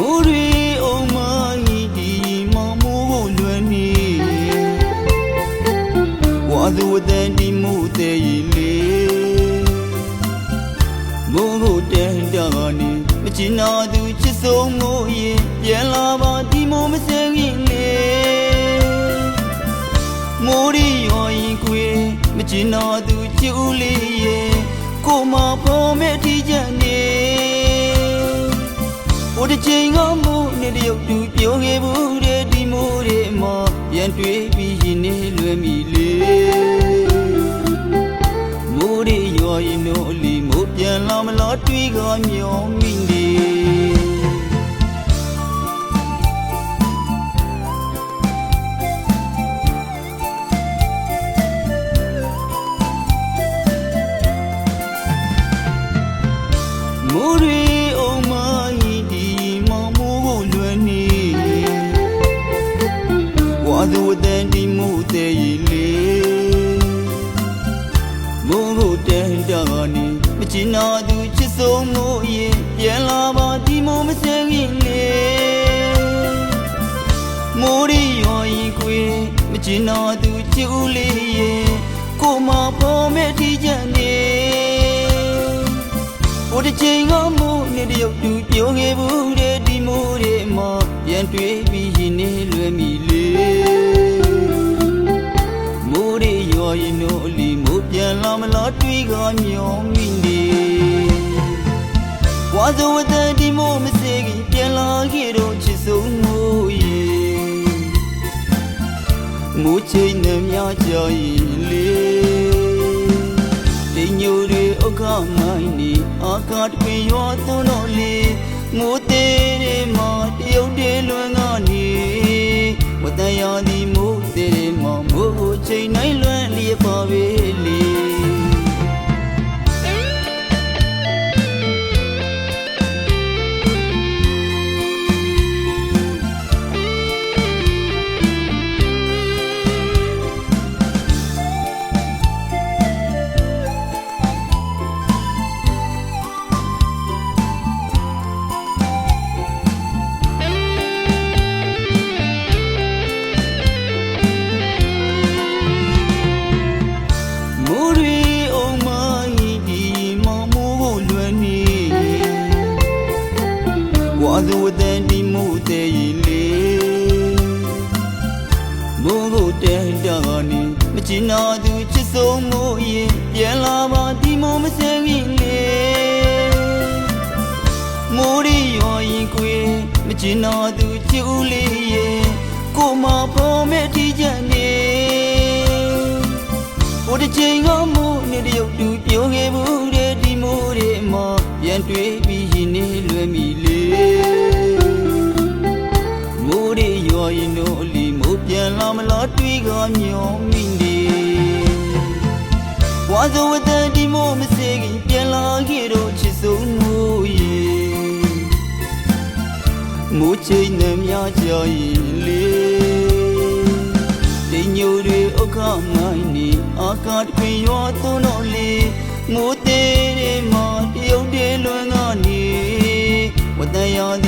မိုးရီအုံမဤမမိုးလွယ်နေဝါသူတန်ဒီမှုတဲ့လေမိုးကိုတန်တာနေမချင်နာသူချစ်ဆုံးမိုးရင်ပြန်လာပါဒီမိုးမစင်ရင်လေမိုးရီရောရင်ခွေမချင်နာသူချစ်ဦးလေးရဲ့ကိုမပေါ်မဲ့ထီချက်နေ မို့နေတရုတ်သူပြောခဲ့ဘူးတဲ့ဒီမိုးတွေမှာပြန်တွေ့ပြီးရင်နေလွယ်မိလေမိုးတွေရွာရင်တို့အလီမိုးပြန်လာမလားတွေးကမျောမိနေမိုးရီ ဝါသူတန်ဒီမိုးတဲ့ရီလေမိုးကိုတန်တာနေမချင်နာသူချစ်ဆုံးမိုးရင်ပြန်လာပါဒီမိုးမစဲခင်လေမိုးရီရောရင်ကွေမချင်နာသူချစ်ဦးလေးရဲ့ကိုမဖော်မဲ့ထီးချက်နေဟိုတစ်ချိန်ကမိုးနေတရုတ်သူပြောခဲ့ဘူးတဲ့ဒီမိုးတွေမှာ ပြန်တွေ့ပြီးရင်နေလွယ်မိလေမိုးတွေရွာရင်တို့အလီမိုးပြန်လာမလားတွေးကမျောမိနေဝါဇဝတန်ဒီမိုးမစေခင်ပြန်လာခဲ့တော့ချစ်ဆုံးမိုးရေမိုးချိန်နဲ့များကြရင်လေတိမ်ညိုတွေဥက္ခမိုင်းနေအာကာတပင်ရွာသွန်းတော်လေး ငိုသေးတွေမှာတရုတ်တွေလွန်ကနေဝတန်ရာဒီမိုးသေးတွေမှာမိုးကိုချိန်နိုင်လွန်လျက်ပါပဲ မချင်နာသူချစ်ဆုံးမိုးရင်ပြန်လာပါဒီမိုးမစဲခင်လေမိုးရီရောရင်ကွေမချင်နာသူချစ်ဦးလေးရဲ့ကိုမဖော်မဲ့ထီးချက်နေဟိုတစ်ချိန်ကမိုးနေတရုတ်သူပြောခဲ့ဘူးတဲ့ဒီမိုးတွေမှာပြန်တွေ့ပြီးရင်နေလွယ်မိလေမိုး ဝါဇဝတန်ဒီမိုးမစေခင်ပြန်လာခဲ့တော့ချစ်ဆုံးမိုးရေမိုးချိန်နဲ့များကြရင်လေတိမ်ညိုတွေဥက္ခမိုင်းနေအာကာတပင်ရွာသွန်းတော်လေးငိုသေးတွေမှာတရုတ်တွေလွန်ကနေဝတန်ရာဒီမို